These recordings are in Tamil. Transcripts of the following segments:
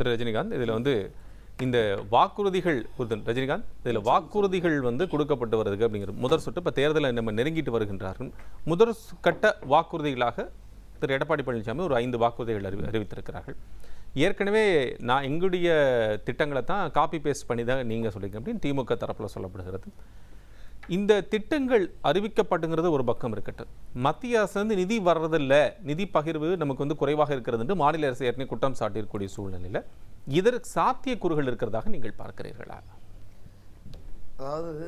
திரு ரஜினிகாந்த் இதில் வந்து இந்த வாக்குறுதிகள் ரஜினிகாந்த் இதில் வாக்குறுதிகள் வந்து கொடுக்கப்பட்டு வருது அப்படிங்கிற முதல் சுட்டு இப்போ தேர்தலை நம்ம நெருங்கிட்டு வருகின்றார்கள். முதல் கட்ட வாக்குறுதிகளாக திரு எடப்பாடி பழனிசாமி ஒரு ஐந்து வாக்குறுதிகள் அறிவி அறிவித்திருக்கிறார்கள். ஏற்கனவே நான் எங்களுடைய திட்டங்களை தான் காப்பி பேஸ்ட் பண்ணி தான் நீங்கள் சொல்லிங்க அப்படின்னு திமுக தரப்பில் சொல்லப்படுகிறது. இந்த திட்டங்கள் அறிவிக்கப்பட்டுங்கிறது ஒரு பக்கம் இருக்கட்டும். மத்திய அரசு வந்து நிதி வர்றதில்ல. நிதி பகிர்வு நமக்கு வந்து குறைவாக இருக்கிறது என்று மாநில அரசு ஏற்கனவே குற்றம் சாட்டியிருக்கக்கூடிய சூழ்நிலையில் இதற்கு சாத்தியக்கூறுகள் இருக்கிறதாக நீங்கள் பார்க்கிறீர்களா? அதாவது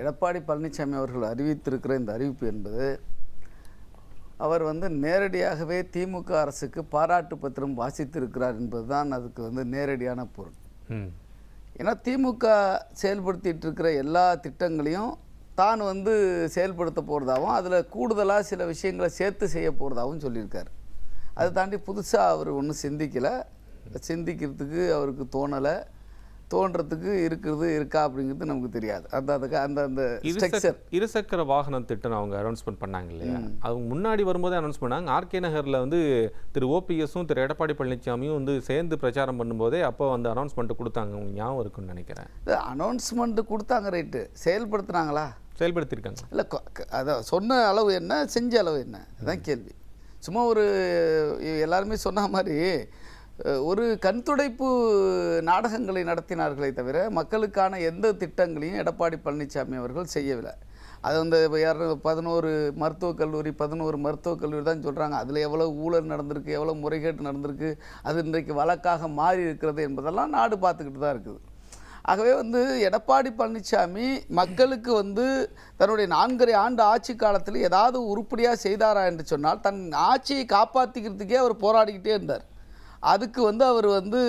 எடப்பாடி பழனிசாமி அவர்கள் அறிவித்திருக்கிற இந்த அறிவிப்பு என்பது அவர் வந்து நேரடியாகவே திமுக அரசுக்கு பாராட்டு பத்திரம் வாசித்திருக்கிறார் என்பதுதான் அதுக்கு வந்து நேரடியான பொருள். ஏன்னா திமுக செயல்படுத்திட்டு இருக்கிற எல்லா திட்டங்களையும் தான் வந்து செயல்படுத்த போகிறதாகவும் அதில் கூடுதலாக சில விஷயங்களை சேர்த்து செய்ய போகிறதாகவும் சொல்லியிருக்காரு. அதை தாண்டி புதுசாக அவர் ஒன்றும் சிந்திக்கலை. சிந்திக்கிறதுக்கு அவருக்கு தோணலை. தோன்றதுக்கு இருக்கிறது இருக்கா அப்படிங்கிறது நமக்கு தெரியாது. அந்த அதுக்கு அந்த அந்த ஸ்ட்ரக்சர் இருசக்கர வாகனம் திட்டம் அவங்க அனௌன்ஸ்மெண்ட் பண்ணாங்க இல்லையா? அவங்க முன்னாடி வரும்போதே அனௌன்ஸ் பண்ணாங்க. ஆர்கே நகர்ல வந்து திரு ஓபிஎஸும் திரு எடப்பாடி பழனிசாமியும் வந்து சேர்ந்து பிரச்சாரம் பண்ணும்போதே அப்போ வந்து அனௌன்ஸ்மெண்ட் கொடுத்தாங்க. உங்களுக்கு ஞாபகம் இருக்குன்னு நினைக்கிறேன். அனௌன்ஸ்மெண்ட் கொடுத்தாங்க ரைட்டு செயல்படுத்துனாங்களா? செயல்படுத்தியிருக்காங்க இல்லை அதான் சொன்ன அளவு என்ன செஞ்ச அளவு என்ன? அதான் கேள்வி. சும்மா ஒரு எல்லாருமே சொன்ன மாதிரி ஒரு கண்துடைப்பு நாடகங்களை நடத்தினார்களே தவிர மக்களுக்கான எந்த திட்டங்களையும் எடப்பாடி பழனிசாமி அவர்கள் செய்யவில்லை. அது வந்து இப்போ யார் பதினோரு மருத்துவக் கல்லூரி பதினோரு மருத்துவக் கல்லூரி தான் சொல்கிறாங்க அதில் எவ்வளோ ஊழல் நடந்திருக்கு எவ்வளோ முறைகேடு நடந்திருக்கு அது இன்றைக்கு வழக்காக மாறி இருக்கிறது என்பதெல்லாம் நாடு பார்த்துக்கிட்டு தான் இருக்குது. ஆகவே வந்து எடப்பாடி பழனிசாமி மக்களுக்கு வந்து தன்னுடைய நான்கரை ஆண்டு ஆட்சி காலத்தில் ஏதாவது உருப்படியாக செய்தாரா என்று சொன்னால் தன் ஆட்சியை காப்பாற்றிக்கிறதுக்கே அவர் போராடிக்கிட்டே இருந்தார். அதுக்கு வந்து அவர் வந்து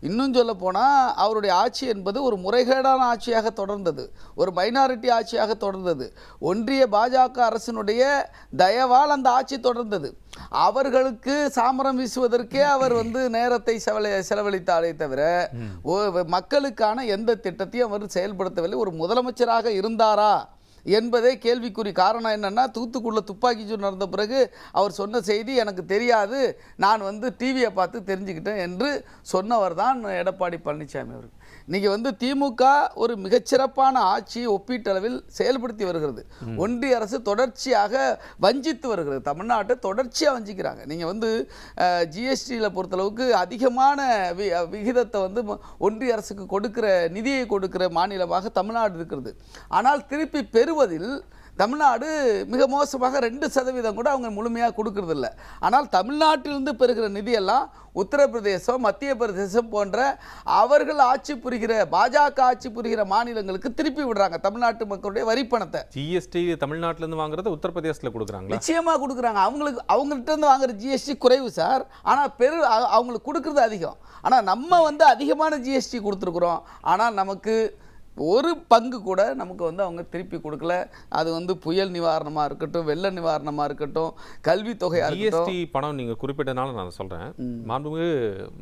இன்னும் சொல்ல போனால் அவருடைய ஆட்சி என்பது ஒரு முறைகேடான ஆட்சியாக தொடர்ந்தது. ஒரு மைனாரிட்டி ஆட்சியாக தொடர்ந்தது. ஒன்றிய பாஜக அரசினுடைய தயவால் அந்த ஆட்சி தொடர்ந்தது. அவர்களுக்கு சாமரம் வீசுவதற்கே அவர் வந்து நேரத்தை செலவழி செலவழித்தாலே தவிர மக்களுக்கான எந்த திட்டத்தையும் அவர் செயல்படுத்தவில்லை. ஒரு முதலமைச்சராக இருந்தாரா? என்பதே கேள்விக்குறி. காரணம் என்னென்னா தூத்துக்குள்ளே துப்பாக்கி சூடு நடந்த பிறகு அவர் சொன்ன செய்தி எனக்கு தெரியாது. நான் வந்து டிவியை பார்த்து தெரிஞ்சுக்கிட்டேன் என்று சொன்னவர் தான் எடப்பாடி பழனிசாமி அவர்கள். இன்னைக்கு வந்து திமுக ஒரு மிகச்சிறப்பான ஆட்சியை ஒப்பீட்டளவில் செயல்படுத்தி வருகிறது. ஒன்றிய அரசு தொடர்ச்சியாக வஞ்சித்து வருகிறது. தமிழ்நாட்டை தொடர்ச்சியாக வஞ்சிக்கிறாங்க. நீங்கள் வந்து ஜிஎஸ்டியில் பொறுத்தளவுக்கு அதிகமான வி விகிதத்தை வந்து ஒன்றிய அரசுக்கு கொடுக்கிற நிதியை கொடுக்கிற மாநிலமாக தமிழ்நாடு இருக்கிறது. ஆனால் திருப்பி பெறுவதில் தமிழ்நாடு மிக மோசமாக ரெண்டு சதவீதம் கூட அவங்க முழுமையாக கொடுக்கறதில்ல. ஆனால் தமிழ்நாட்டிலிருந்து பெறுகிற நிதியெல்லாம் உத்தரப்பிரதேசம் மத்திய பிரதேசம் போன்ற அவர்கள் ஆட்சி புரிகிற பாஜக ஆட்சி புரிகிற மாநிலங்களுக்கு திருப்பி விடுறாங்க தமிழ்நாட்டு மக்களுடைய வரி பணத்தை. ஜிஎஸ்டி தமிழ்நாட்டுல இருந்து வாங்குறது உத்தரப்பிரதேசத்தில் கொடுக்குறாங்களா? நிச்சயமாக கொடுக்குறாங்க. அவங்களுக்கு அவங்கள்ட்ட இருந்து வாங்குற ஜிஎஸ்டி குறைவு சார். ஆனால் பெரு அவங்களுக்கு கொடுக்குறது அதிகம். ஆனால் நம்ம வந்து அதிகமான ஜிஎஸ்டி கொடுத்துருக்குறோம். ஆனால் நமக்கு ஒரு பங்கு கூட நமக்கு வந்து அவங்க திருப்பி கொடுக்கல. அது வந்து புயல் நிவாரணமாக இருக்கட்டும் வெள்ள நிவாரணமாக இருக்கட்டும் கல்வித்தொகையாக ஜிஎஸ்டி பணம் நீங்க குறிப்பிட்டனால நான் சொல்றேன். மாண்புமிகு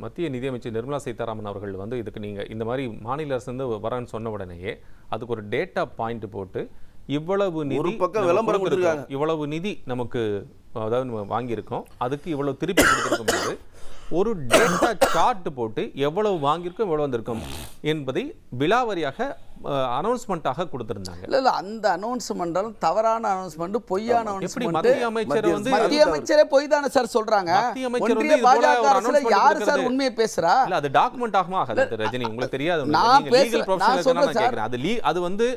மத்திய நிதியமைச்சர் நிர்மலா சீதாராமன் அவர்கள் வந்து இதுக்கு நீங்க இந்த மாதிரி மாநில அரசு வந்து வரேன்னு சொன்ன உடனேயே அதுக்கு ஒரு டேட்டா பாயிண்ட் போட்டு இவ்வளவு நிதி. இவ்வளவு நிதி நமக்கு அதாவது வாங்கியிருக்கோம். அதுக்கு இவ்வளவு திருப்பி கொடுத்திருக்கும் போது ஒரு டேட்டா சார்ட் போட்டு எவ்வளவு வாங்கியிருக்கோம் எவ்வளவு வந்திருக்கோம் என்பதை விலாவரியாக அனௌன்ஸ்மெண்ட்டாக கொடுத்திருந்தாங்க. இல்ல இல்ல அந்த அனௌன்ஸ்மெண்ட் தவறான அனௌன்ஸ்மெண்ட் பொய்யான எப்படி மத்திய அமைச்சர் வந்து மத்திய அமைச்சரே பொய் தானே சார் சொல்றாங்க. மத்திய அமைச்சர் வந்து பாஜக அரசுல யாரு சார் உண்மையை பேசுறா? இல்ல அது டாக்குமெண்ட் ஆகுமா? ஆகாது ரஜினி உங்களுக்கு தெரியாது. நான் லீகல் ப்ரொஃபஷனல் நான். கேக்குறேன். அது அது வந்து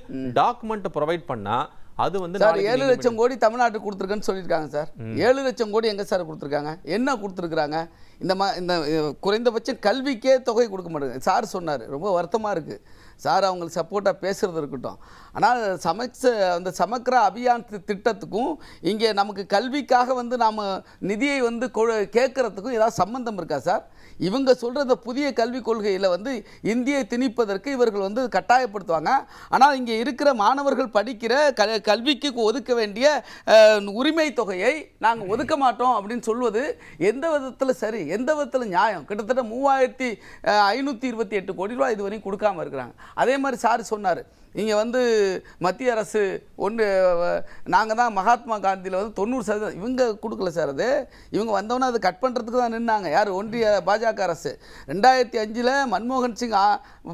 டாக்குமெண்ட் ப்ரொவைட் பண்ணா அது வந்து சார் ஏழு லட்சம் கோடி தமிழ்நாட்டுக்கு கொடுத்துருக்கேன்னு சொல்லியிருக்காங்க சார். ஏழு லட்சம் கோடி எங்க சார் கொடுத்துருக்காங்க? என்ன கொடுத்துருக்காங்க இந்த மா இந்த குறைந்தபட்சம் கல்விக்கே தொகை கொடுக்க மாட்டேங்க சார் சொன்னார் ரொம்ப வருத்தமா இருக்கு. சார் அவங்களுக்கு சப்போர்ட்டாக பேசுறது இருக்கட்டும். ஆனால் சமக்ச அந்த சமக்கிர அபியான் திட்டத்துக்கும் இங்கே நமக்கு கல்விக்காக வந்து நாம் நிதியை வந்து கொ- கேட்கறதுக்கும் ஏதாவது சம்பந்தம் இருக்கா சார்? இவங்க சொல்கிற இந்த புதிய கல்விக் கொள்கையில் வந்து இந்தியை திணிப்பதற்கு இவர்கள் வந்து கட்டாயப்படுத்துவாங்க. ஆனால் இங்கே இருக்கிற மாணவர்கள் படிக்கிற க கல்விக்கு ஒதுக்க வேண்டிய உரிமை தொகையை நாங்கள் ஒதுக்க மாட்டோம் அப்படின்னு சொல்வது எந்த விதத்தில் சரி எந்த விதத்தில் நியாயம்? கிட்டத்தட்ட மூவாயிரத்தி ஐநூற்றி இருபத்தி எட்டு கோடி ரூபாய் இதுவரையும் கொடுக்காம இருக்கிறாங்க. அதே மாதிரி சார் சொன்னார் இங்கே வந்து மத்திய அரசு ஒன்று நாங்கள் தான் மகாத்மா காந்தியில் வந்து தொண்ணூறு சதவீதம் இவங்க கொடுக்கல சார் அது. இவங்க வந்தோன்னே அது கட் பண்ணுறதுக்கு தான் நின்னாங்க. யார்? ஒன்றிய பாஜக அரசு. ரெண்டாயிரத்தி அஞ்சில் மன்மோகன் சிங்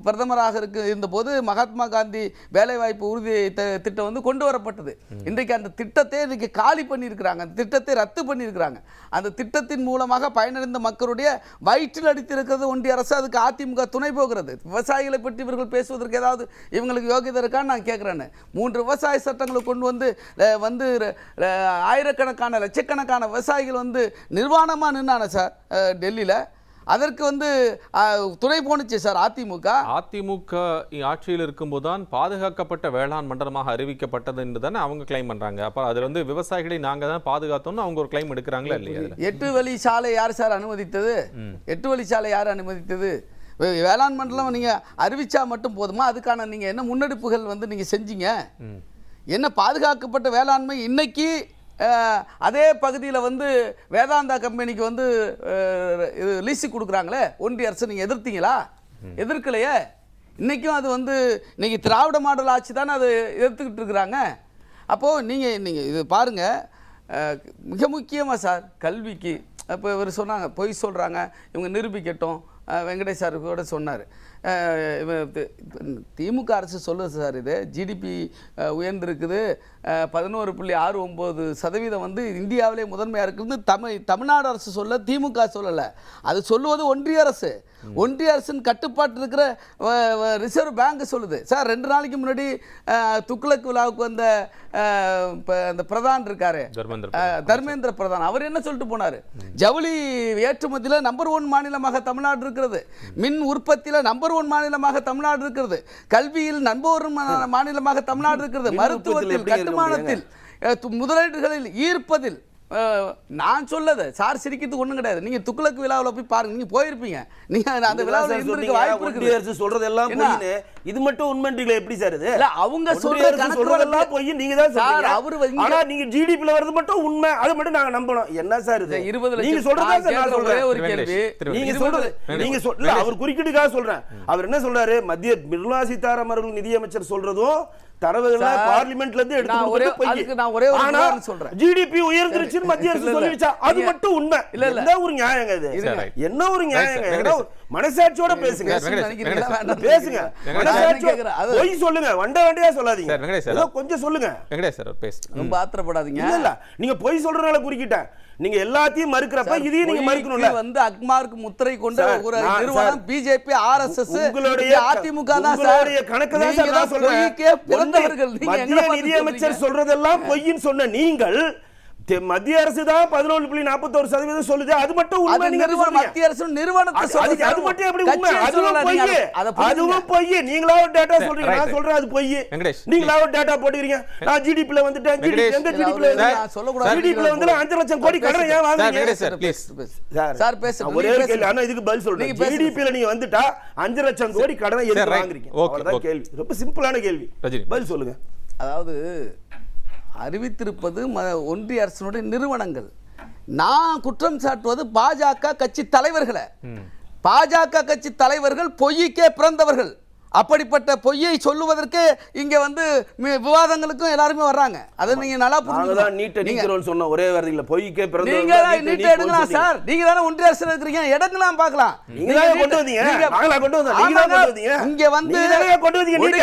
பிரதமராக இருக்கு இருந்தபோது மகாத்மா காந்தி வேலைவாய்ப்பு உறுதி திட்டம் வந்து கொண்டு வரப்பட்டது. இன்றைக்கு அந்த திட்டத்தை இன்றைக்கி காலி பண்ணியிருக்கிறாங்க. அந்த திட்டத்தை ரத்து பண்ணியிருக்கிறாங்க. அந்த திட்டத்தின் மூலமாக பயனடைந்த மக்களுடைய வயிற்றில் அடித்திருக்கிறது ஒன்றிய அரசு. அதுக்கு அதிமுக துணை போகிறது. விவசாயிகளை பற்றி இவர்கள் பேசுவதற்கு ஏதாவது இவங்களுக்கு இருக்கான்னு நான் கேட்குறேன்னு. மூன்று விவசாய சட்டங்களை கொண்டு வந்து வந்து ஆயிரக்கணக்கான லட்சக்கணக்கான விவசாயிகள் வந்து நிர்வாணமாக நின்னான சார் டெல்லியில். அதற்கு வந்து துணை போணுச்சு சார் அதிமுக. அதிமுக ஆட்சியில் இருக்கும்போது தான் பாதுகாக்கப்பட்ட வேளாண் மண்டலமாக அறிவிக்கப்பட்டது என்று தானே அவங்க கிளைம் பண்றாங்க. அப்ப அதுல வந்து விவசாயிகளை நாங்க தான் பாதுகாத்தோம்னு அவங்க ஒரு கிளைம் எடுக்கிறாங்களா இல்லையா? எட்டு வழி சாலை யார் சார் அனுமதித்தது? எட்டு வழி சாலை யார் அனுமதித்தது? வேளாண் மண்டலம் நீங்கள் அறிவிச்சா மட்டும் போதுமா? அதுக்கான நீங்கள் என்ன முன்னெடுப்புகள் வந்து நீங்கள் செஞ்சீங்க. என்ன பாதுகாக்கப்பட்ட வேளாண்மை? இன்னைக்கு அதே பகுதியில் வந்து வேதாந்தா கம்பெனிக்கு வந்து இது லீஸு கொடுக்குறாங்களே? ஒன்றிய அரசு நீங்கள் எதிர்த்தீங்களா? எதிர்க்கலையே? இன்றைக்கும் அது வந்து இன்னைக்கு திராவிட மாடல் ஆட்சி தானே அது எதிர்த்துக்கிட்டு இருக்கிறாங்க. அப்போது நீங்கள் நீங்கள் இது பாருங்கள் மிக முக்கியமாக சார் கல்விக்கு. இப்போ இவர் சொன்னாங்க பொய் சொல்கிறாங்க இவங்க நிரூபிக்கட்டும். வெங்கடேஷ் சார் கூட சொன்னார். திமுக அரசு சொல்லுது சார் இது. ஜிடிபி உயர்ந்திருக்குது. பதினோரு புள்ளி ஆறு ஒம்பது சதவீதம் வந்து இந்தியாவிலே முதன்மையாக இருக்குன்னு தமிழ் தமிழ்நாடு அரசு சொல்ல திமுக சொல்லலை. அது சொல்லுவது ஒன்றிய அரசு. ஒன்றிய அரசின் கட்டுப்பாட்டு இருக்கிற ரிசர்வ் பேங்க் சொல்லுது. சார் ரெண்டு நாளைக்கு முன்னாடி துக்ளக் விழாவுக்கு வந்த அந்த பிரதான் இருக்காரு. தர்மேந்திர பிரதான். அவர் என்ன சொல்லிட்டு போனார்? ஜவுளி ஏற்றுமதியில் நம்பர் ஒன் மாநிலமாக தமிழ்நாடு இருக்கிறது. மின் உற்பத்தியில் நம்பர் ஒன் மாநிலமாக தமிழ்நாடு இருக்கிறது. கல்வியில் நம்பர் ஒன் மாநிலமாக தமிழ்நாடு இருக்கிறது. மருத்துவத்தில் கட்டுமானத்தில் முதலீடுகளில் ஈர்ப்பதில் நான் சொல்லது. சார் சிரிக்கிறதுக்கு ஒண்ணும் கிடையாது. நீங்க துக்ளக் விழாவில் போய் பாருங்க. நீங்க போயிருப்பீங்க. நீங்க அந்த விழாவில் இருந்திருக்க வாய்ப்பு இருக்குது. என்ன? பொய்ன்னு. இது மட்டும் உண்மைன்றீங்களா எப்படி சார் இது? இல்ல, அவங்க சொல்றதெல்லாம் வழக்கு- பொய் நீங்க தான் சார், சொல்றீங்க அவரு வந்து- ஆனா நீங்க ஜிடிபில வரது மட்டும் உண்மை. அதை மட்டும் நாங்க நம்பணும். என்ன சார் இது? இருபது நீங்க லட்சம். சொல்றதா நான் சார் நான் கேட்கிற ஒரே கேள்வி. திரு நீங்க இருபது- சொல்றது நீங்க சொல்- இல்ல, அவர் குறுக்கிட்டுக்காக சொல்றேன். அவர் என்ன சொல்றாரு? மத்திய நிர்மலா சீதாராமன் அவர்கள் நிதியமைச்சர் சொல்றதும் தரவுகளை பார்லிமெண்ட்ல இருந்து எடுத்து நான் ஒரே- பொய். அதுக்கு நான் ஒரே சொல்றேன். ஜிடிபி உயர்ந்துருச்சுன்னு மத்திய அரசு. சொல்லிடுச்சா அது மட்டும் உண்மை. இல்ல, இல்ல. என்ன ஒரு நியாயங்க இது. என்ன ஒரு நியாயங்க மனசாட்சியோட பேசுங்க. பேசுங்க. பொய் சொல்லுங்க. வண்ட வண்டியா சொல்லாதீங்க. ஏதோ கொஞ்சம் சொல்லுங்க. வெங்கடேஷ் சார் பேசு. ரொம்ப ஆத்திரப்படாதீங்க. இல்ல இல்ல. நீங்க பொய் சொல்றதுனால குறுக்கிட்டேன். நீங்க எல்லாத்தையும் மறுக்கிறப்ப இதையும் நீங்க மறுக்கணும்ல. வந்து அக்மார்க் முத்திரை கொண்ட ஒரு நிறுவனம் பிஜேபி ஆர்எஸ்எஸ் உங்களுடைய அதிமுக தான் சார் உங்களுடைய கணக்கு தான் சார் நான் சொல்றேன். பிறந்தவர்கள். நீங்க நிதியமைச்சர்? சொல்றதெல்லாம் பொய்ன்னு சொன்ன நீங்கள் மத்திய அரசு தான் பதினொன்று புள்ளி நாற்பத்தோரு சதவீதம் சொல்லுது. அது மட்டும் உண்மை நீங்க. மத்திய அரசு நிறுவனத்தை அது-. மட்டும் எப்படி உண்மை? அதுவும் பொய். அதுவும் பொய் நீங்களா ஒரு டேட்டா சொல்றீங்க. நான் சொல்றேன் அது பொய் வெங்கடேஷ், நீங்களா ஒரு டேட்டா போட்டுக்கிறீங்க. நான் ஜிடிபில வந்துட்டேன். வெங்கடேஷ், எங்க இல்ல, ஜிடிபில அவரு வந்து நான் சொல்லக்கூடாது. ஜிடிபில வந்து அஞ்சு லட்சம் கோடி கடன் ஏன் சார் வாங்குறீங்க Venkatesh sir please sir sir பேசுங்க. நான் ஒரே கேள்வி. ஆனா இதுக்கு பதில் சொல்றேன். ஜிடிபில நீங்க வந்துட்டா அஞ்சு லட்சம் கோடி கடனை எதுக்கு. வாங்குறீங்க. அவ்வளவுதான். கேள்வி. ரொம்ப சிம்பிளான கேள்வி. பதில் சொல்லுங்க. அதாவது அறிவித்திருப்பது ம ஒன்றிய அரசினுடைய நிறுவனங்கள். நான் குற்றம் சாட்டுவது பாஜக கட்சி தலைவர்களை. பாஜக கட்சி தலைவர்கள் பொய்யுக்கே பிறந்தவர்கள். அப்படிப்பட்ட பொய்யை சொல்லுவதற்கு இங்க வந்து விவாதங்களுக்கும் எல்லாருமே வர்றாங்க. அதை நீங்க நல்லா புரிஞ்சுக்கணும். நீட்டை நீங்க நீக்கிறோம் சொன்ன ஒரே வார்த்தையில பொய்க்கே பிறந்தவர்கள் நீங்க தான் தான் நீட்டை எடுக்கலாம். சார். நீங்க தானே ஒன்றிய அரசுல இருக்கிறீங்க. எடுக்கலாம் பார்க்கலாம். நீங்க தானே கொண்டு வந்தீங்க. நாங்களா கொண்டு வந்தோம். நீங்க தான் ஆமாங்க. கொண்டு வந்தீங்க. இங்க வந்து கொண்டு வந்தீங்க நீட்டை.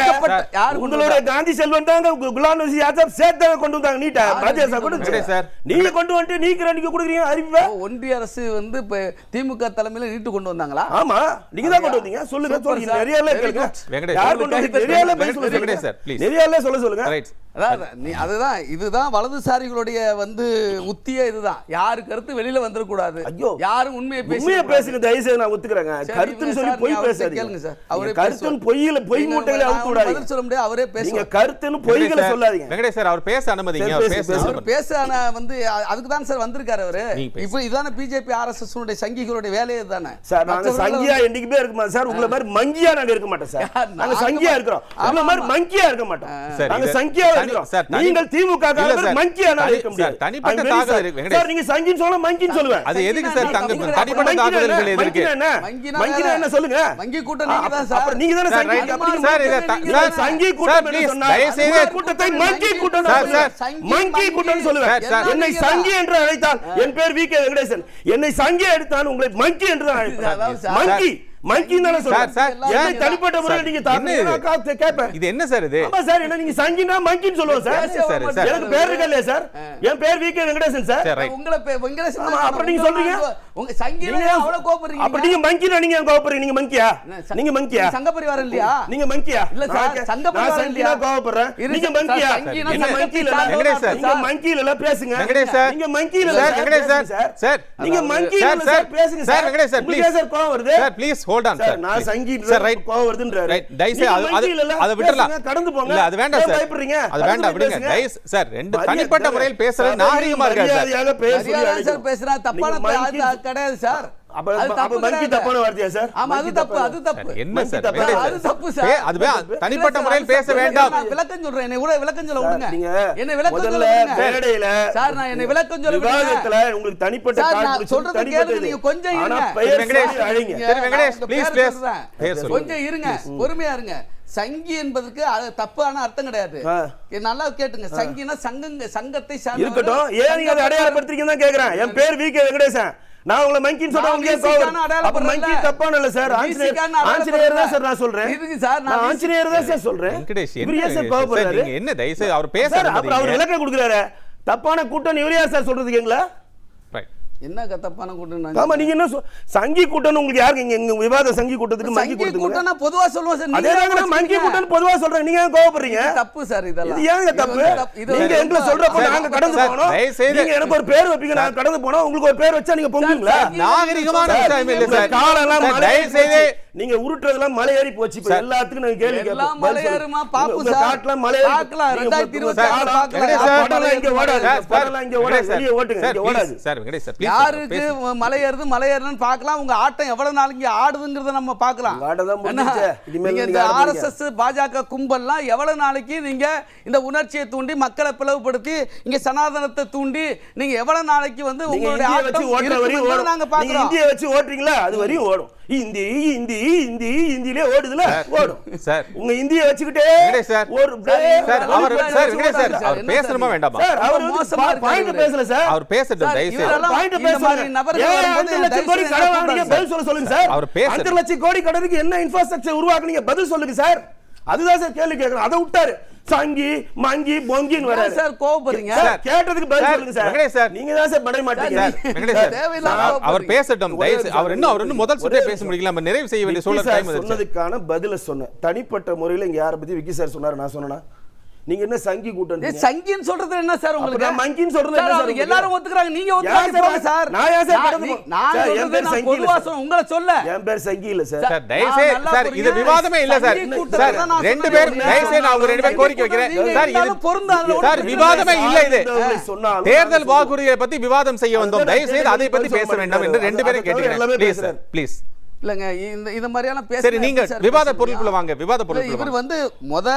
யார் உங்களோட காந்தி செல்வன் தாங்க கு- குலாம் நபி ஆசாத் சேர்த்து கொண்டு வந்தாங்க நீட்டை. நீங்க கொண்டு வந்தாங்க. சார். நீங்க கொண்டு வந்துட்டு நீக்கிற நீங்க கொடுக்குறீங்க அறிவை ஓ, ஒன்றிய அரசு வந்து இப்ப திமுக தலைமையில நீட்டு கொண்டு வந்தாங்களா? ஆமா. நீங்க தான் கொண்டு வந்தீங்க. சொல்லுங்க. நிறைய Very நிறைய சொல்ல சொல்லுங்க. அதான் நீ அதுதான் இதுதான் வலதுசாரிகளுடைய வந்து உத்தியே இதுதான். யாரு கருத்து வெளியில வந்துடக்கூடாது ஐயோ. யாரும் உண்மையை உண்மையை பேச பேசுங்க தயவு செய்து நான் ஒத்துக்கிறேங்க. கருத்துன்னு சொல்லி பொய் அவர்கிட்ட கேளுங்க பேசாதீங்க. சார். அவரே கருத்துன்னு. பொய்யில பொய் மூட்டைகளை நான் அவுத்து பதில் சொல்ல முடியாது அவரே நீங்க பேசுவார். கருத்துன்னு பொய்களை சார், சொல்லாதீங்க. வெங்கடேஷ் சார் அவர் பேச அனுமதிங்க அவர் பேசு. அவர் வந்து அதுக்கு தான் சார் வந்திருக்காரு அவரு. இப்போ இதானே பிஜேபி ஆர்எஸ்எஸ் உடைய சங்கிகளுடைய வேலையே தானே சார் நாங்க சங்கியா என்னைக்குமே இருக்க மாட்டோம். சார் உங்களை மாதிரி மங்கியா நாங்க இருக்க மாட்டோம் சார். நாங்க சங்கியா இருக்கிறோம். உங்களை மாதிரி. மங்கியா இருக்க மாட்டோம். நாங்க சங்கியா நீங்கள் திமுக தனிப்பட்ட தாக்குதல். சார், நீங்க சங்கின்னு மங்கின்னு சொல்லுவேன் அது எதுக்கு சார் தங்க தனிப்பட்ட தாக்குதல்கள் என்ன? எது இருக்கு மங்கினா என்ன? மங்கினா மங்கினா வேற. என்ன சொல்லுங்க வங்கி கூட்டம் நீங்க தான் சார். அப்புறம் நீங்க தானே சார், சங்கி சார், சார், கூட்டம் என்று சொன்னா, தயவு செய்து- அந்த கூட்டத்தை மங்கி கூட்டம் சார், சொல்லுவேன். சார். மங்கி கூட்டம் சொல்லுவேன் சார், சார். என்னை சங்கி என்று அழைத்தால் என் பேர் வி கே வெங்கடேசன் என்னை சங்கி அடித்தால் உங்களை மங்கி என்று சார், மங்கி மங்கி தானே சார், சார், என்னை. தனிப்பட்ட முறையில் நீங்க? தாக்க கேட்பேன் இது என்ன சார் இது ஆமா சார் என்ன நீங்க சங்கினா மங்கின்னு சொல்லுவோம் சார் பேசவே சார், மாட்டேன். சார். எனக்கு பேர் இருக்கா இல்லையா சார் என் பேர் வி கே வெங்கடேசன் சார் உங்களை ஆமா, அப்புறம் நீங்க சொல்றீங்க? உங்க நீங்க அவ்வளவு கோபப்படுறீங்க அப்ப நீங்க மங்கினா நீங்க கோவப்படுறீங்க நீங்க மங்கியா நீங்க மங்கியா சங்க பரிவாரம் இல்லையா நீங்க மங்கியா இல்ல சார், சங்க பரிவாரம் இல்லையா? நீங்க மங்கியா நீங்க வெங்கடேஷ் சார். மங்கியில எல்லாம் பேசுங்க வெங்கடேஷ் சார். நீங்க சார், எல்லாம் வெங்கடேஷ் சார். சார். நீங்க சார், எல்லாம் சார். பேசுங்க sir, Venkatesh sir, please. Sir கோவம் வருது sir please hold on sir sir நான் please. சங்கி சார் ரைட் கோவம் வருதுன்றாரு. ரைட் அது அது விட்டுறலாம். கடந்து போங்க. இல்ல அது வேண்டாம் சார் பயப்படுறீங்க? அது கடந்து வேண்டாம் விடுங்க. தயவு சார் ரெண்டு தனிப்பட்ட முறையில் பேசுறது நாகரிகமா இருக்கா சார் மரியாதையாக பேர் சொல்லி மரியாதை சார் அழைக்கணும். பேசுறா தப்பான கிடையாது சார் தனிப்பட்ட முறையில் பேச. வேண்டாம். விளக்கம் சொல்றேன் என்னை கூட விளக்கம் சொல்ல விடுங்க. நீங்க என்னை விளக்கம் சொல்ல மேடையில சார் நான் என்னை விளக்கம் சொல்ல விடுங்க. விவாதத்துல உங்களுக்கு தனிப்பட்ட சொல்றதை. கேளுங்க, நீங்க கொஞ்சம் இருங்க. கொஞ்சம் இருங்க. பொறுமையா இருங்க. சங்கி என்பதற்கு அது தப்பான அர்த்தம் கிடையாது. நல்லா கேட்டுங்க. சங்கினா சங்கங்க சங்கத்தை சார்ந்தவர். இருக்கட்டும். ஏன் நீங்க அதை அடையாளப்படுத்துறீங்கன்னு தான் கேக்குறேன். என் பேர் வி கே வெங்கடேசன். நான் உங்களை மங்கின்னு ஏன் VC-க்கான கோவம். அப்ப மங்கி. தப்பான இல்ல சார். ஆஞ்சநேயர் ஆஞ்சநேயர் தான். சார் நான் சொல்றேன். இதுக்கு சார் நான் ஆஞ்சநேயர் தான் சார் சொல்றேன். வெங்கடேஷ் இவர் சார் கோவப்படுறாரு? என்ன தயவுசெய்து அவர் பேச சார் அப்புறம் அவர். விளக்கம் கொடுக்குறாரு. தப்பான கூட்டம் இவர் சார் சொல்றதுக்கு எங்களா? என்ன தப்பான கூட்டம் ஆமா நீங்க என்ன சங்கி கூட்டம் உங்களுக்கு யாருக்கு இங்க எங்க விவாத சங்கி கூட்டத்துக்கு மங்கி கூட்டம்னா பொதுவா சொல்லுவோம் சார். அதே தான் மங்கி. கூட்டம் பொதுவா சொல்றேன். நீங்க ஏன் கோவப்படுறீங்க? தப்பு சார் இதெல்லாம். இது ஏங்க தப்பு? நீங்க எங்களை சொல்றப்போ நாங்க கடந்து போனோம். நீங்க எனக்கு ஒரு பேர் வைப்பீங்க நான் கடந்து போனோம். உங்களுக்கு ஒரு பேர் வச்சா நீங்க பொங்குவீங்களா சார், நாகரிகமான விஷயம் இல்ல சார். காலெல்லாம் சார், மலை தயவு ஏறி செய்து. நீங்க உருட்டுறதெல்லாம் மலை ஏறி போச்சு. இப்ப. எல்லாத்துக்கும் நாங்க கேள்வி எல்லாம் கேட்போம். மலை. ஏறுமா, பாப்பு சார். காட்டுலாம் மலை ஏறி பார்க்கலாம், நீங்க ரெண்டாயிரத்தி உங்க இருபத்தி ஆறு காலம் பார்க்கலாம். இங்க ஓடாது. படம்லாம் இங்க ஓடாது. வெளியே ஓட்டுங்க. சார், இங்க ஓடாது. சார் வெங்கடேஷ் சார் யாருக்கு. மலை ஏறுது மலை ஏறுதுன்னு பார்க்கலாம். உங்க ஆட்டம் எவ்வளவு நாளைக்கு ஆடுதுங்கிறத நம்ம பார்க்கலாம். நீங்க இந்த. ஆர்எஸ்எஸ் பாஜக கும்பல்லாம் எவ்வளவு நாளைக்கு நீங்க இந்த உணர்ச்சியை தூண்டி மக்களை பிளவுபடுத்தி இங்க சனாதனத்தை தூண்டி நீங்க எவ்வளவு நாளைக்கு வந்து உங்களுடைய ஆட்டம் நீங்க பாக்குறோம் இந்திய வச்சு ஓட்டுறீங்களா? அது வரையும் ஓடும். இந்தி இந்தி இந்தி இந்தியிலே ஓடுதுல? ஓடும். சார். உங்க இந்திய வச்சுக்கிட்டே சார். ஒரு சார் அவர் சார், வெங்கடேஷ் சார் அவர் பேசணுமா வேண்டாமா? சார் அவர் மோசமா பாயிண்ட். பேசல சார். அவர் பேசட்டும் தயவு செய்து. பாயிண்ட் லட்சம் தயவு கோடி கடன் கூப்பிடாது பதில் சொல்ல சொல்லுங்க சார். அவர். அஞ்சு லட்சம் கோடி கடனுக்கு என்ன இன்ஃப்ராஸ்ட்ரக்சர் உருவாக்குனீங்க? பதில் சொல்லுங்க சார். அதுதான் சார் கேள்வி கேட்கறோம் அதை விட்டாரு. சங்கி மங்கி பொங்கின்னு வராரு. சார் கோவப்படுறீங்க? சார் கேட்டதுக்கு பதில் சொல்லுங்க சார். வெங்கடேஷ் சார். நீங்க தான் சார் படைய மாட்டீங்க. சார் வெங்கடேஷ் சார் தேவையில்லாம அவர்-. பேசட்டும். தயவு அவர் இன்னும் அவர் இன்னும் முதல் சுற்றே பேச முடியல நம்ம நிறைவு செய்ய வேண்டிய சூழல் டைம் சொன்னதுக்கான பதில சொன்னேன். தனிப்பட்ட முறையில இங்க யாரை பத்தி விக்கி சார் சொன்னாரு நான் சொன்னேனா? நீங்க என்ன சங்கி கூட்டம் சங்கின்னு சொல்றது என்ன சார் உங்களுக்கு? மங்கின்னு சொல்றது சார், என்ன சார்? எல்லாரும் ஒத்துக்கறாங்க. நீங்க ஒத்துக்காம சார் சார். நான் ஏன் சார் நான் சார், சொல்றது நான் பொதுவா சார். சொல்றேன். உங்களை சொல்ல. என் பேர் சங்கி இல்ல சார். சார் நல்லா சார் இது. விவாதமே இல்ல சார். சார் ரெண்டு. பேர் தயவு செய்து நான் உங்க ரெண்டு பேர் கோரிக்கை வைக்கிறேன். சார் இது பொருந்தாது, சார் விவாதமே இல்லை. இது. தேர்தல் வாக்குறுதியை பத்தி விவாதம் செய்ய வந்தோம். தயவு செய்து அதை பத்தி பேச வேண்டாம் என்று ரெண்டு பேரும் கேட்டுக்கிறேன். ப்ளீஸ் பேசுறாரு. ப்ளீஸ் இல்லங்க இந்த இந்த மாதிரியான பேச சரி நீங்க விவாத பொருளுக்குள்ள வாங்க விவாத பொருளுக்குள்ள இவர் வந்து முத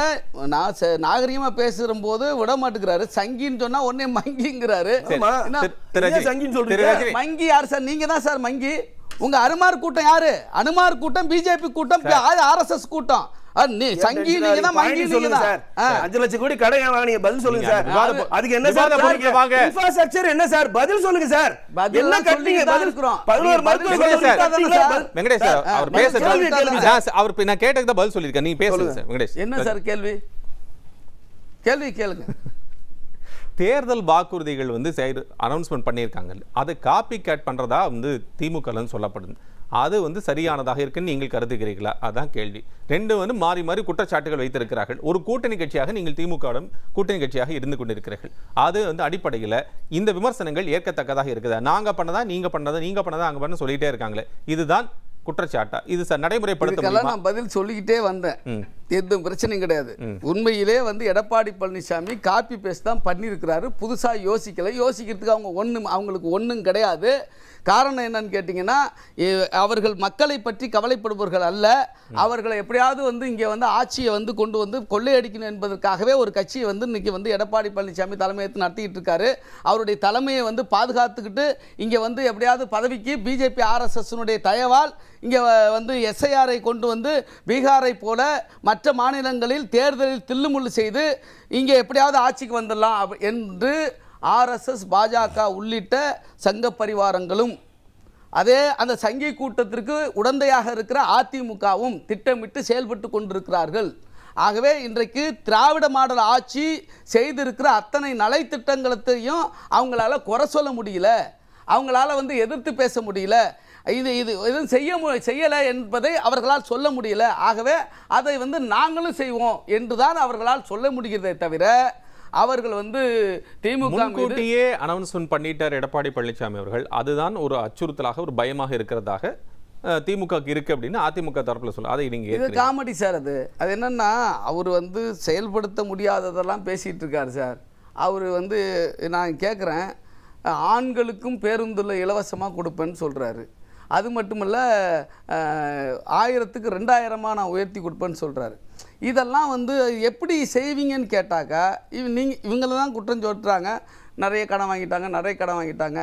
நான் நாகரிகமா பேசுற போது விட மாட்டேங்கிறாரு. சங்கின்னு சொன்னா உடனே மங்கிங்கிறாரு. சங்கின்னு சொல்றீங்க? மங்கி யார் சார்? நீங்க தான் சார் மங்கி. உங்க அனுமார் கூட்டம் யாரு? அனுமார் கூட்டம் பிஜேபி கூட்டம் ஆர்எஸ்எஸ் கூட்டம். சங்கி நீங்க தான் மங்கி நீங்க சொல்லுங்க தான். சார். ஆ. அஞ்சு லட்சம் கோடி கடை ஏன் வாங்குனீங்க? பதில் சொல்லுங்க நீங்க சார். விவாத பொ- அதுக்கு என்ன சார் பொருளுக்கு வாங்க. இன்ஃப்ராஸ்ட்ரக்சர் என்ன சார்? பதில் சொல்லுங்க சார். பதில் என்ன எல்லாம் கட்டிங்க சொல்லிட்டு தான் பதில் இருக்கிறோம். பதினோரு நீங்க மருத்துவ பதில் வெங்கடேஷ் சார். சார் அவர் பதில் பேசட்டும் கேள்வி கேளுங்க நான் ச- அவர் நான் கேட்டதுக்கு தான் பதில் சொல்லியிருக்கேன். நீங்க பேசுங்க. சார் வெங்கடேஷ். என்ன சார் கேள்வி? கேள்வி கேளுங்க. தேர்தல் வாக்குறுதிகள் வந்து அனௌன்ஸ்மெண்ட் பண்ணியிருக்காங்க. அதை காப்பி கேட் பண்ணுறதா வந்து திமுகலன்னு சொல்லப்படுது. அது வந்து சரியானதாக இருக்குன்னு நீங்கள் கருதுகிறீர்களா? அதான் கேள்வி. ரெண்டு வந்து மாறி மாறி குற்றச்சாட்டுகள் வைத்திருக்கிறார்கள். ஒரு கூட்டணி கட்சியாக நீங்கள் திமுகவிடம் கூட்டணி கட்சியாக இருந்து கொண்டிருக்கிறீர்கள். அது வந்து அடிப்படையில் இந்த விமர்சனங்கள் ஏற்கத்தக்கதாக இருக்குதா. நாங்கள் பண்ணதா நீங்கள் பண்ணதா நீங்கள் பண்ணதா அங்கே பண்ண சொல்லிட்டே இருக்காங்களே. இதுதான் குற்றச்சாட்டா? இது நடைமுறைப்படுத்த நான் பதில் சொல்லிக்கிட்டே வந்தேன். ம். எந்த பிரச்சனையும் கிடையாது. உண்மையிலே வந்து எடப்பாடி பழனிசாமி காப்பி பேஸ்ட் தான் பண்ணியிருக்கிறாரு. புதுசாக யோசிக்கல. யோசிக்கிறதுக்கு அவங்க ஒன்றும் அவங்களுக்கு ஒன்றும் கிடையாது. காரணம் என்னன்னு கேட்டிங்கன்னா அவர்கள் மக்களை பற்றி கவலைப்படுபவர்கள் அல்ல. அவர்களை எப்படியாவது வந்து இங்கே வந்து ஆட்சியை வந்து கொண்டு வந்து கொள்ளையடிக்கணும் என்பதற்காகவே ஒரு கட்சியை வந்து இன்னைக்கு வந்து எடப்பாடி பழனிசாமி தலைமையேற்று நடத்திட்டு இருக்காரு. அவருடைய தலைமையை வந்து பாதுகாத்துக்கிட்டு இங்கே வந்து எப்படியாவது பதவிக்கு பிஜேபி ஆர்எஸ்எஸ்னுடைய தயவால் இங்கே வந்து எஸ்ஐஆரை கொண்டு வந்து பீகாரை போல மற்ற மாநிலங்களில் தேர்தலில் தில்லுமுள்ளு செய்து இங்கே எப்படியாவது ஆட்சிக்கு வந்துடலாம் என்று ஆர்எஸ்எஸ் பாஜக உள்ளிட்ட சங்க பரிவாரங்களும் அதே அந்த சங்கி கூட்டத்திற்கு உடந்தையாக இருக்கிற அதிமுகவும் திட்டமிட்டு செயல்பட்டு கொண்டிருக்கிறார்கள். ஆகவே இன்றைக்கு திராவிட மாடல் ஆட்சி செய்திருக்கிற அத்தனை நலைத்திட்டங்களையும் அவங்களால குறை சொல்ல முடியல. அவங்களால வந்து எதிர்த்து பேச முடியல. இது இது எதுவும் செய்ய மு செய்யலை என்பதை அவர்களால் சொல்ல முடியல. ஆகவே அதை வந்து நாங்களும் செய்வோம் என்று தான் அவர்களால் சொல்ல முடிகிறதே தவிர அவர்கள் வந்து திமுக மீது முன்கூட்டியே அனௌன்ஸ்மெண்ட் பண்ணிட்டார் எடப்பாடி பழனிசாமி அவர்கள். அதுதான் ஒரு அச்சுறுத்தலாக ஒரு பயமாக இருக்கிறதாக திமுகக்கு இருக்கு அப்படின்னு அதிமுக தரப்புல சொல்ல அதை நீங்க இது. காமெடி சார் அது. அது என்னன்னா அவர் வந்து செயல்படுத்த முடியாததெல்லாம் பேசிட்டு இருக்காரு சார். அவர் வந்து நான் கேட்குறேன் ஆண்களுக்கும் பேருந்துல இலவசமாக கொடுப்பேன்னு சொல்றாரு. அது மட்டுமல்ல ஆயிரத்துக்கு ரெண்டாயிரமாக நான் உயர்த்தி கொடுப்பேன்னு சொல்கிறாரு இதெல்லாம் வந்து எப்படி செய்வீங்கன்னு கேட்டாக்கா இவ நீங்கள் இவங்கள தான் குற்றம் சொல்கிறாங்க நிறைய கடன் வாங்கிட்டாங்க நிறைய கடன் வாங்கிட்டாங்க.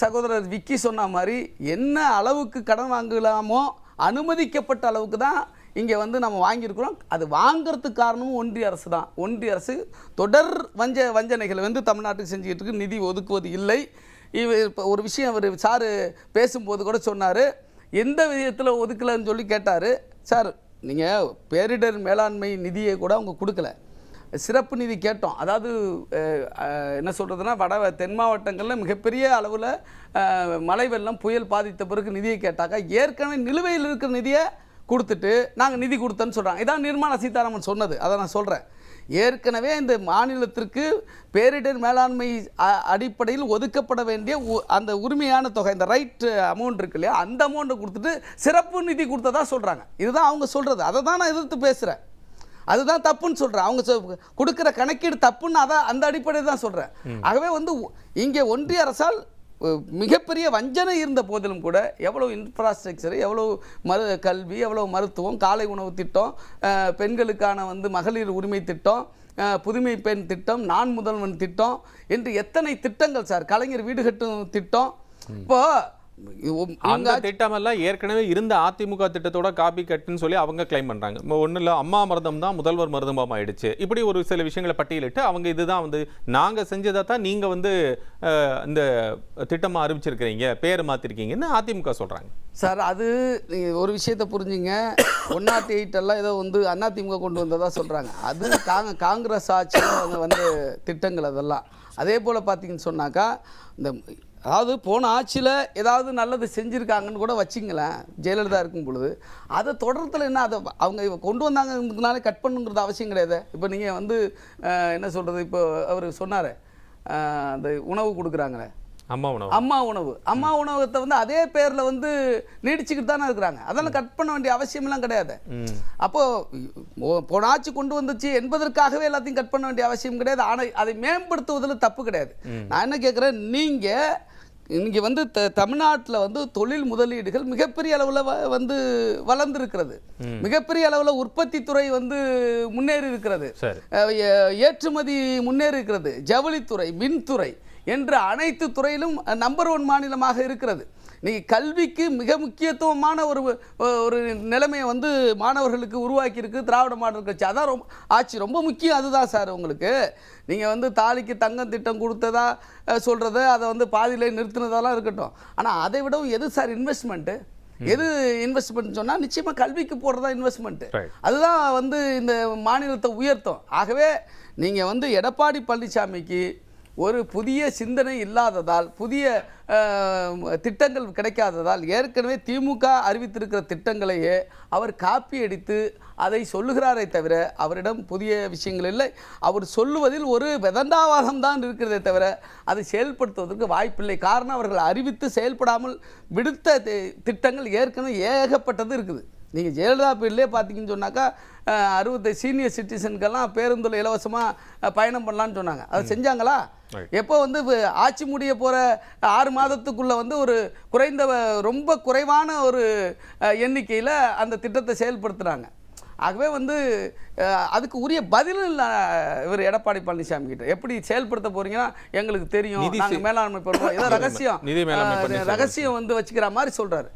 சகோதரர் விக்கி சொன்ன மாதிரி என்ன அளவுக்கு கடன் வாங்கலாமோ அனுமதிக்கப்பட்ட அளவுக்கு தான் இங்கே வந்து நம்ம வாங்கியிருக்கிறோம். அது வாங்குறதுக்கு காரணமும் ஒன்றிய அரசு தான். ஒன்றிய அரசு தொடர் வஞ்ச வஞ்சனைகளை வந்து தமிழ்நாட்டுக்கு செஞ்சுக்கிட்டு இருக்கு. நிதி ஒதுக்குவது இல்லை. இவர் இப்போ ஒரு விஷயம் அவர் சார் பேசும்போது கூட சொன்னார். எந்த விதத்தில் ஒதுக்கலைன்னு சொல்லி கேட்டார். சார் நீங்கள் பேரிடர் மேலாண்மை நிதியை கூட அவங்க கொடுக்கல. சிறப்பு நிதி கேட்டோம். அதாவது என்ன சொல்கிறதுனா வட தென் மாவட்டங்களில் மிகப்பெரிய அளவில் மழை வெள்ளம் புயல் பாதித்த பிறகு நிதியை கேட்டாக்கா ஏற்கனவே நிலுவையில் இருக்கிற நிதியை கொடுத்துட்டு நாங்கள் நிதி கொடுத்தோன்னு சொல்கிறாங்க இதான் நிர்மலா சீதாராமன் சொன்னது. அதை நான் சொல்கிறேன் ஏற்கனவே இந்த மாநிலத்திற்கு பேரிடர் மேலாண்மை அடிப்படையில் ஒதுக்கப்பட வேண்டிய உ- அந்த உரிமையான தொகை இந்த ரைட் அமௌண்ட் இருக்கு இல்லையா அந்த அமௌண்ட்டை கொடுத்துட்டு சிறப்பு நிதி கொடுத்ததா சொல்கிறாங்க இதுதான் அவங்க சொல்கிறது அதை தான் நான் எதிர்த்து பேசுகிறேன் அதுதான் தப்புன்னு சொல்கிறேன் அவங்க சொ- கொடுக்கிற கணக்கீடு தப்புன்னு அதான் அந்த அடிப்படையில் தான் சொல்கிறேன் ஆகவே வந்து இங்கே ஒன்றிய அரசால் மிகப்பெரிய வஞ்சனை இருந்த போதிலும் கூட எவ்வளோ இன்ஃப்ராஸ்ட்ரக்சர் எவ்வளோ மரு கல்வி எவ்வளோ மருத்துவம் காலை உணவு திட்டம் பெண்களுக்கான வந்து மகளிர் உரிமை திட்டம் புதுமை பெண் திட்டம் நான் முதல்வன் திட்டம் என்று எத்தனை திட்டங்கள் சார்? கலைஞர் வீடு கட்டும் திட்டம். இப்போ இவங்க அந்த திட்டம் எல்லாம் ஏற்கனவே இருந்த அதிமுக திட்டத்தோட காப்பி கட்டுன்னு சொல்லி அவங்க கிளைம் பண்றாங்க. இப்போ ஒண்ணும் இல்ல அம்மா மருதம் தான் முதல்வர் மருதமம் ஆயிடுச்சு. இப்படி ஒரு சில விஷயங்களை பட்டியலிட்டு அவங்க இதுதான் வந்து நாங்க செஞ்சதை தான் நீங்க வந்து இந்த திட்டமா அறிவிச்சிருக்கிறீங்க பேர் மாத்திருக்கீங்கன்னு அதிமுக சொல்றாங்க. சார் அது ஒரு விஷயத்தை புரிஞ்சுங்க. ஒன் நாட் எயிட் எல்லாம் ஏதோ வந்து அதிமுக கொண்டு வந்ததா சொல்றாங்க. அது காங்க காங்கிரஸ் ஆட்சியில் வந்த திட்டங்கள் அதெல்லாம். அதே போல் பார்த்தீங்கன்னு சொன்னாக்கா இந்த அதாவது போன ஆட்சியில் ஏதாவது நல்லது செஞ்சுருக்காங்கன்னு கூட வச்சிங்களேன் ஜெயலலிதா இருக்கும் பொழுது. அதை தொடர்த்தில் என்ன அதை அவங்க கொண்டு வந்தாங்கன்றதுனால கட் பண்ணுங்கிறது அவசியம் கிடையாது? இப்போ நீங்கள் வந்து என்ன சொல்கிறது இப்போ அவர் சொன்னார் அந்த உணவு கொடுக்குறாங்களே. அம்மா உணவு. அம்மா உணவு. அம்மா உணவகத்தை வந்து அதே பேர்ல வந்து நீடிச்சுக்கிட்டு தானே இருக்கிறாங்க. அதெல்லாம் கட் பண்ண வேண்டிய அவசியமெல்லாம் கிடையாது? ம். அப்போ ஓ- போன ஆட்சி கொண்டு வந்துச்சு என்பதற்காகவே எல்லாத்தையும் கட் பண்ண வேண்டிய அவசியம் கிடையாது. ஆனால் அதை மேம்படுத்துவதில் தப்பு கிடையாது. நான் என்ன கேட்குறேன் நீங்க இங்க வந்து த தமிழ்நாட்டில் வந்து தொழில் முதலீடுகள் மிகப்பெரிய அளவில் வந்து வளர்ந்துருக்கிறது. மிகப்பெரிய அளவில் உற்பத்தி துறை வந்து முன்னேறி இருக்கிறது ஏற்றுமதி முன்னேறி இருக்கிறது ஜவுளித்துறை மின்துறை என்ற அனைத்து துறையிலும் நம்பர் ஒன் மாநிலமாக இருக்கிறது. நீ கல்விக்கு மிக முக்கியத்துவமான ஒரு ஒரு நிலைமையை வந்து மாணவர்களுக்கு உருவாக்கியிருக்கு திராவிட மாடல் கட்சி. அதான் ரொம்ப ஆட்சி ரொம்ப முக்கியம் அதுதான் சார் உங்களுக்கு. நீங்கள் வந்து தாலிக்கு தங்கம் திட்டம் கொடுத்ததா அஹ், சொல்றது அதை வந்து பாதியிலே நிறுத்தினதெல்லாம் இருக்கட்டும். ஆனால் அதை விடவும் எது சார் இன்வெஸ்ட்மெண்ட்டு எது இன்வெஸ்ட்மெண்ட் சொன்னால் நிச்சயமாக கல்விக்கு போடுறதா இன்வெஸ்ட்மெண்ட்டு. அதுதான் வந்து இந்த மாநிலத்தை உயர்த்தும். ஆகவே நீங்கள் வந்து எடப்பாடி பழனிசாமிக்கு ஒரு புதிய சிந்தனை இல்லாததால் புதிய திட்டங்கள் கிடைக்காததால் ஏற்கனவே திமுக அறிவித்திருக்கிற திட்டங்களையே அவர் காப்பி அடித்து அதை சொல்லுகிறாரே தவிர அவரிடம் புதிய விஷயங்கள் இல்லை. அவர் சொல்லுவதில் ஒரு வெதண்டாவாதம் தான் இருக்கிறதே தவிர அதை செயல்படுத்துவதற்கு வாய்ப்பில்லை. காரணம் அவர்கள் அறிவித்து செயல்படாமல் விடுத்த திட்டங்கள் ஏற்கனவே ஏகப்பட்டது இருக்குது. நீங்கள் ஜெயலலிதா பீரியட்லேயே பார்த்தீங்கன்னு சொன்னாக்கா அறுபது சீனியர் சிட்டிசனுக்கெல்லாம் பேருந்தில் இலவசமாக பயணம் பண்ணலான்னு சொன்னாங்க. அது செஞ்சாங்களா? எப்போ வந்து ஆட்சி முடிய போகிற ஆறு மாதத்துக்குள்ளே வந்து ஒரு குறைந்த ரொம்ப குறைவான ஒரு எண்ணிக்கையில் அந்த திட்டத்தை செயல்படுத்துகிறாங்க ஆகவே வந்து அதுக்கு உரிய பதில் இல்லை இவர் எடப்பாடி பழனிசாமி கிட்ட. எப்படி செயல்படுத்த போறீங்கன்னா எங்களுக்கு தெரியும். நாங்கள் மேலாண்மை பண்ணுவோம் ஏதோ ரகசியம். ரகசியம் வந்து வச்சுக்கிற மாதிரி சொல்றாரு.